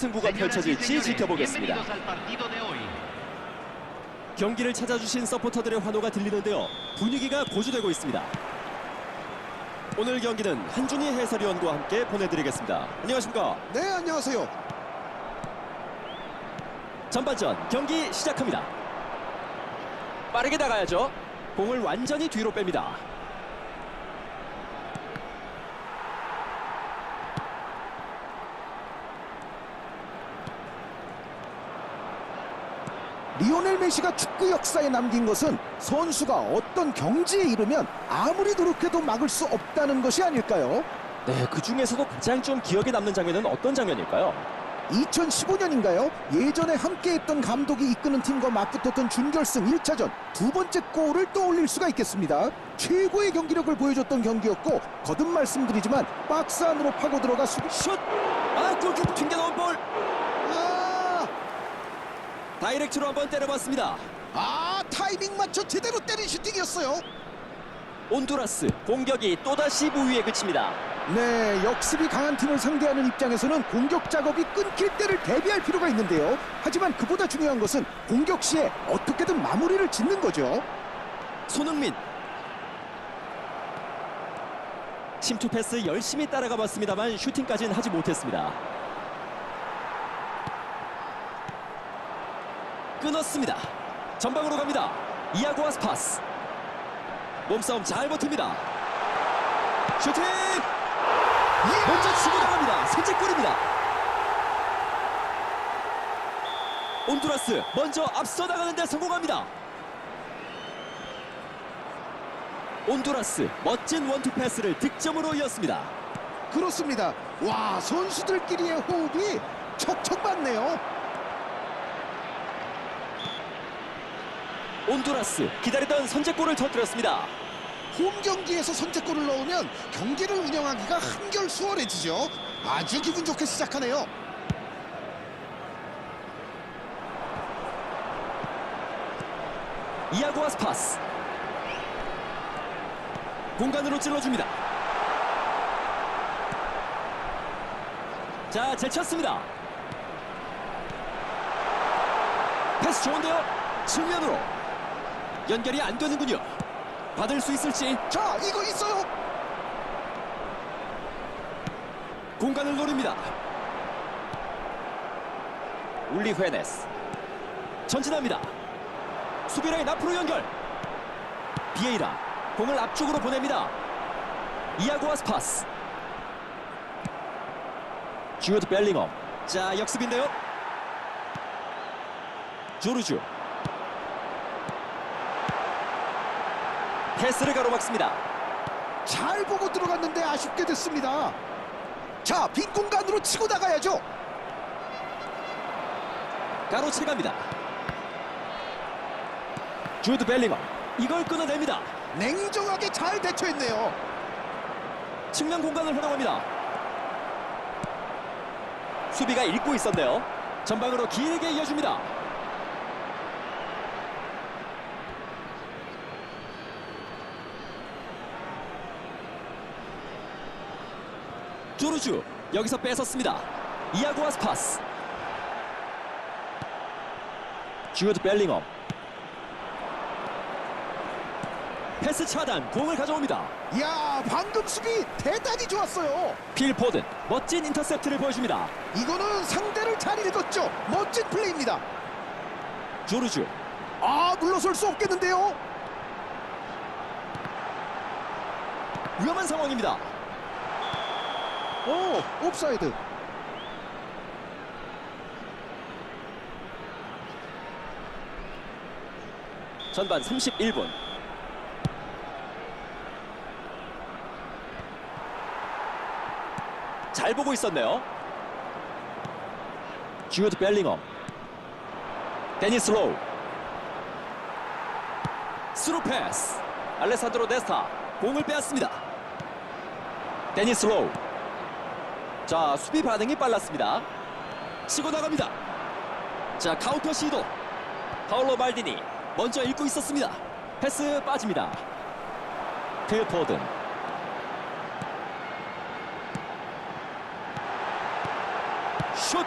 승부가 펼쳐질지 지켜보겠습니다. 경기를 찾아주신 서포터들의 환호가 들리는데요. 분위기가 고조되고 있습니다. 오늘 경기는 한준희 해설위원과 함께 보내드리겠습니다. 안녕하십니까? 네, 안녕하세요. 전반전 경기 시작합니다. 빠르게 나가야죠. 공을 완전히 뒤로 뺍니다. 리오넬 메시가 축구 역사에 남긴 것은 선수가 어떤 경지에 이르면 아무리 노력해도 막을 수 없다는 것이 아닐까요? 네, 그 중에서도 가장 좀 기억에 남는 장면은 어떤 장면일까요? 2015년인가요? 예전에 함께했던 감독이 이끄는 팀과 맞붙었던 준결승 1차전 두 번째 골을 떠올릴 수가 있겠습니다. 최고의 경기력을 보여줬던 경기였고 거듭 말씀드리지만 박스 안으로 파고 들어가 수비 슛! 아, 골키퍼 튕겨놓은 볼! 아, 다이렉트로 한번 때려봤습니다. 아 타이밍 맞춰 제대로 때린 슈팅이었어요. 온두라스 공격이 또다시 무위에 그칩니다. 네, 역습이 강한 팀을 상대하는 입장에서는 공격 작업이 끊길 때를 대비할 필요가 있는데요. 하지만 그보다 중요한 것은 공격 시에 어떻게든 마무리를 짓는 거죠. 손흥민 침투 패스 열심히 따라가 봤습니다만 슈팅까지는 하지 못했습니다. 끊었습니다. 전방으로 갑니다. 이아고 아스파스 몸싸움 잘 버팁니다. 슈팅! 먼저 치고 나갑니다. 선제골입니다. 온두라스 먼저 앞서 나가는데 성공합니다. 온두라스 멋진 원투 패스를 득점으로 이었습니다. 그렇습니다. 와, 선수들끼리의 호흡이 척척 맞네요. 온두라스 기다리던 선제골을 터뜨렸습니다. 홈 경기에서 선제골을 넣으면 경기를 운영하기가 한결 수월해지죠. 아주 기분 좋게 시작하네요. 이아고 아스 파스 공간으로 찔러줍니다. 자, 제쳤습니다. 패스 좋은데요? 측면으로 연결이 안 되는군요. 받을 수 있을지 자, 이거 있어요. 공간을 노립니다. 울리 헤네스 전진합니다. 수비라인 앞으로 연결. 비에이라 공을 앞쪽으로 보냅니다. 이아고 아스파스. 주드 벨링엄. 자 역습인데요. 조르주. 패스를 가로막습니다. 잘 보고 들어갔는데 아쉽게 됐습니다. 자, 빈 공간으로 치고 나가야죠. 가로채 갑니다. 주드 벨링엄. 이걸 끊어냅니다. 냉정하게 잘 대처했네요. 측면 공간을 활용합니다. 수비가 읽고 있었네요. 전방으로 길게 이어줍니다. 조르주 여기서 뺏었습니다. 이아고 아스 파스. 주드 벨링엄. 패스 차단 공을 가져옵니다. 이야, 방금 수비 대단히 좋았어요. 필 포든 멋진 인터셉트를 보여줍니다. 이거는 상대를 잘 읽었죠. 멋진 플레이입니다. 조르주 아, 물러설 수 없겠는데요. 위험한 상황입니다. 오, 옵사이드. 전반 31분. 잘 보고 있었네요. 주드 벨링엄. 데니스 로우. 스루 패스. 알레산드로 데스타. 공을 빼앗습니다. 데니스 로우. 자, 수비 반응이 빨랐습니다. 치고 나갑니다. 자, 카운터 시도. 파울로 말디니 먼저 읽고 있었습니다. 패스 빠집니다. 필 포든. 슛!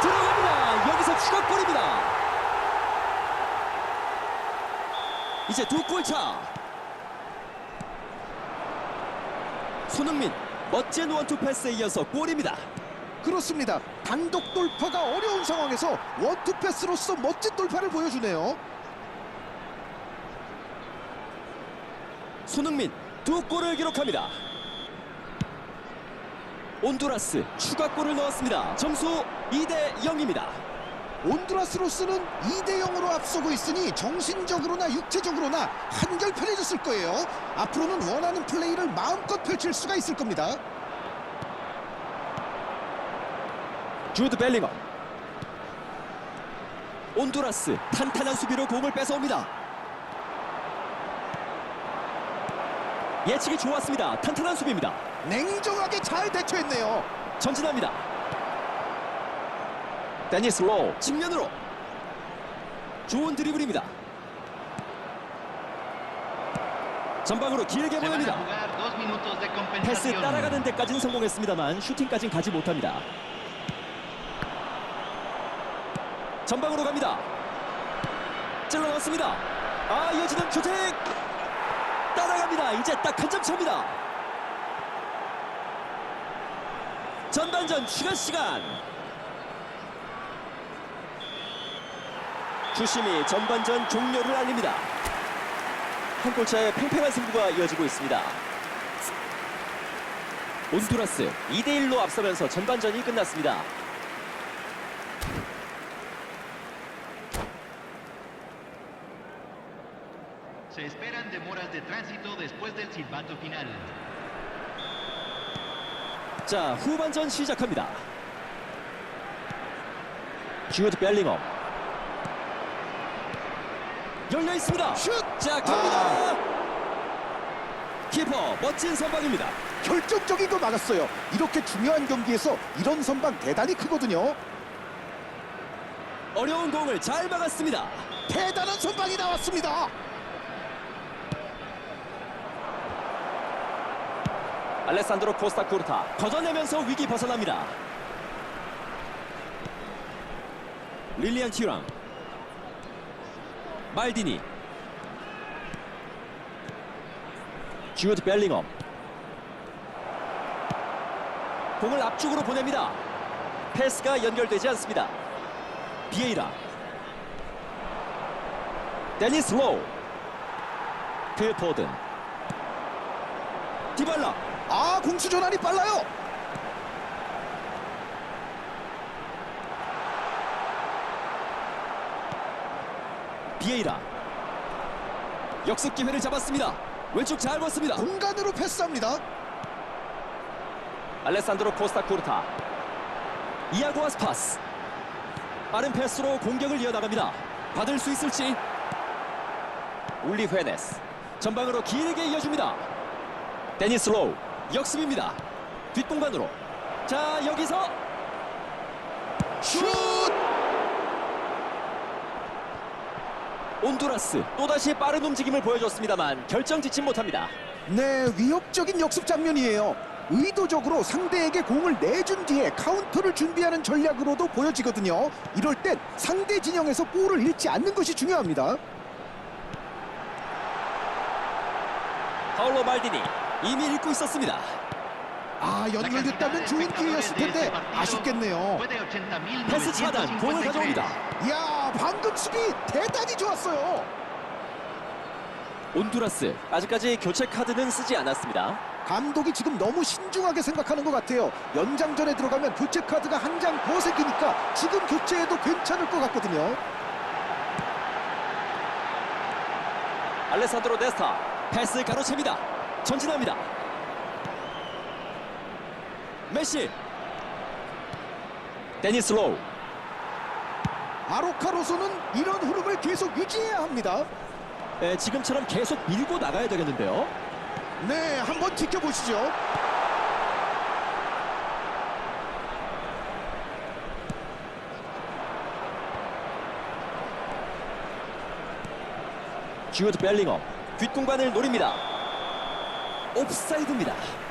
들어갑니다. 여기서 추가골입니다. 이제 두 골 차. 손흥민 멋진 원투 패스에 이어서 골입니다. 그렇습니다. 단독 돌파가 어려운 상황에서 원투 패스로서 멋진 돌파를 보여주네요. 손흥민 두 골을 기록합니다. 온두라스 추가골을 넣었습니다. 점수 2대 0입니다. 온두라스로서는 2대 0으로 앞서고 있으니 정신적으로나 육체적으로나 한결 편해졌을 거예요. 앞으로는 원하는 플레이를 마음껏 펼칠 수가 있을 겁니다. 주드 벨링엄 온두라스 탄탄한 수비로 공을 뺏어옵니다. 예측이 좋았습니다. 탄탄한 수비입니다. 냉정하게 잘 대처했네요. 전진합니다. 데니스 로우 측면으로 좋은 드리블입니다. 전방으로 길게 보냅니다. 패스. 따라가는 데까지는 성공했습니다만 슈팅까지는 가지 못합니다. 전방으로 갑니다. 찔러 넣습니다. 아 이어지는 슈팅 따라갑니다. 이제 딱 한 점 차입니다. 전반전 추가 시간. 주심이 전반전 종료를 알립니다. 한 골차의 팽팽한 승부가 이어지고 있습니다. 온두라스 2대1로 앞서면서 전반전이 끝났습니다. Se esperan demoras de tránsito después del silbato final. 자, 후반전 시작합니다. 주드 벨링엄 열려 있습니다. 슛! 자, 갑니다. 키퍼 멋진 선방입니다. 결정적인 거 막았어요. 이렇게 중요한 경기에서 이런 선방 대단히 크거든요. 어려운 공을 잘 막았습니다. 대단한 선방이 나왔습니다. 알레산드로 코스타 쿠르타 걷어내면서 위기 벗어납니다. 릴리안 티랑 말디니 주드 벨링엄 공을 앞쪽으로 보냅니다. 패스가 연결되지 않습니다. 비에이라 데니스 로우 필 포든 디발라 아 공수 전환이 빨라요. 비에이라 역습 기회를 잡았습니다. 왼쪽 잘 봤습니다. 공간으로 패스합니다. 알레산드로 코스타 쿠르타 이아고 아스 파스 빠른 패스로 공격을 이어나갑니다. 받을 수 있을지 울리 헤네스 전방으로 길게 이어줍니다. 데니스 로우 역습입니다. 뒷공간으로 자 여기서 슛! 온두라스 또다시 빠른 움직임을 보여줬습니다만 결정 짓진 못합니다. 네, 위협적인 역습 장면이에요. 의도적으로 상대에게 공을 내준 뒤에 카운터를 준비하는 전략으로도 보여지거든요. 이럴 땐 상대 진영에서 볼을 잃지 않는 것이 중요합니다. 파울로 말디니 이미 읽고 있었습니다. 아, 연결됐다면 좋은 기회였을 텐데 아쉽겠네요. fue de 80.953. 패스 차단 공을 가져옵니다. 이야, 방금 수비 대단히 좋았어요. 온두라스 아직까지 교체 카드는 쓰지 않았습니다. 감독이 지금 너무 신중하게 생각하는 것 같아요. 연장전에 들어가면 교체 카드가 한 장 더 생기니까 지금 교체해도 괜찮을 것 같거든요. 알레산드로 데스타 패스 가로챕니다. 전진합니다. 메시 데니스 로우 아로카로서는 이런 흐름을 계속 유지해야 합니다. 에, 지금처럼 계속 밀고 나가야 되겠는데요. 네, 한번 지켜보시죠. 주드 벨링엄 뒷공간을 노립니다. 옵사이드입니다.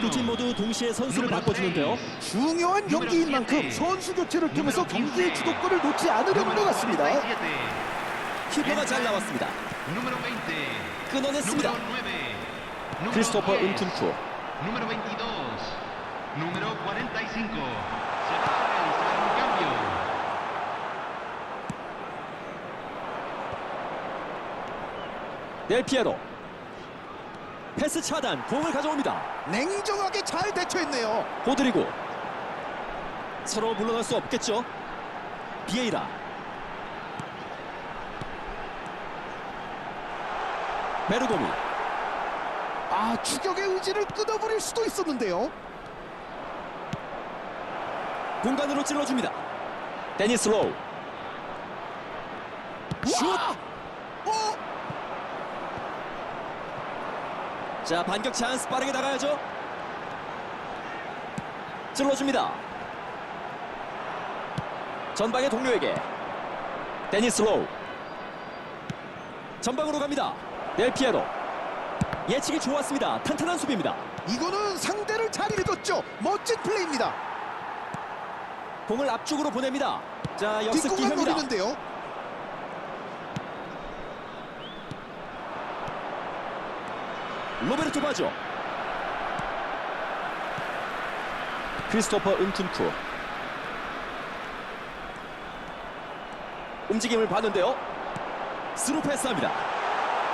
두 팀 모두 동시에 선수를 Número 바꿔주는데요. 6. 중요한 경기인 만큼 선수 교체를 통해서 경기의 주도권을 놓지 않으려는 것 같습니다. 키퍼가 잘 나왔습니다. Número 20. 끊어냈습니다. Número 9. Número 크리스토퍼 10. 은쿤쿠. Número 22. Número 45. Se va a realizar un cambio. 델 피에로. 패스 차단, 공을 가져옵니다. 냉정하게 잘 대처했네요. 호드리고. 서로 물러날 수 없겠죠. 비에이라. 베르고미. 아 추격의 의지를 끊어버릴 수도 있었는데요. 공간으로 찔러줍니다. 데니스 로우. 슛! 와! 어? 자 반격 찬스 빠르게 나가야죠. 찔러줍니다. 전방의 동료에게 데니스 로우. 전방으로 갑니다. 델 피에로. 예측이 좋았습니다. 탄탄한 수비입니다. 이거는 상대를 잘 읽었죠. 멋진 플레이입니다. 공을 앞쪽으로 보냅니다. 자 역습 뒷공간 기회입니다. 노리는데요. 로베르토 바죠. 크리스토퍼 은쿤쿠. 움직임을 봤는데요. 스루 패스합니다.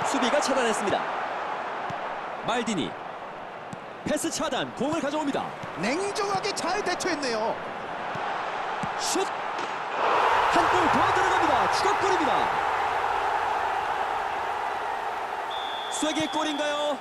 수비가 차단했습니다. 말디니. 패스 차단, 공을 가져옵니다. 냉정하게 잘 대처했네요. 슛! 한 골 더 들어갑니다. 추가골입니다. 쐐기 골인가요?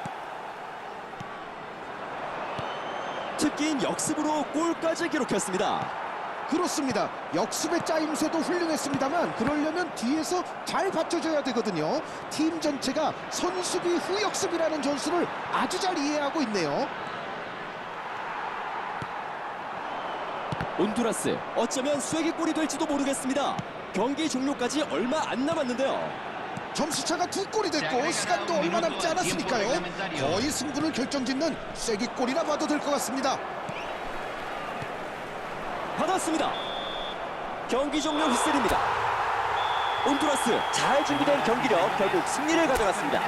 특기인 역습으로 골까지 기록했습니다. 그렇습니다. 역습의 짜임새도 훌륭했습니다만 그러려면 뒤에서 잘 받쳐줘야 되거든요. 팀 전체가 선수비 후 역습이라는 전술을 아주 잘 이해하고 있네요. 온두라스 어쩌면 쐐기 골이 될지도 모르겠습니다. 경기 종료까지 얼마 안 남았는데요. 점수차가 두 골이 됐고 시간도 얼마 남지 않았으니까요. 거의 승부를 결정짓는 쐐기골이라 봐도 될 것 같습니다. 받았습니다. 경기 종료 휘슬입니다. 온두라스 잘 준비된 경기력 결국 승리를 가져갔습니다.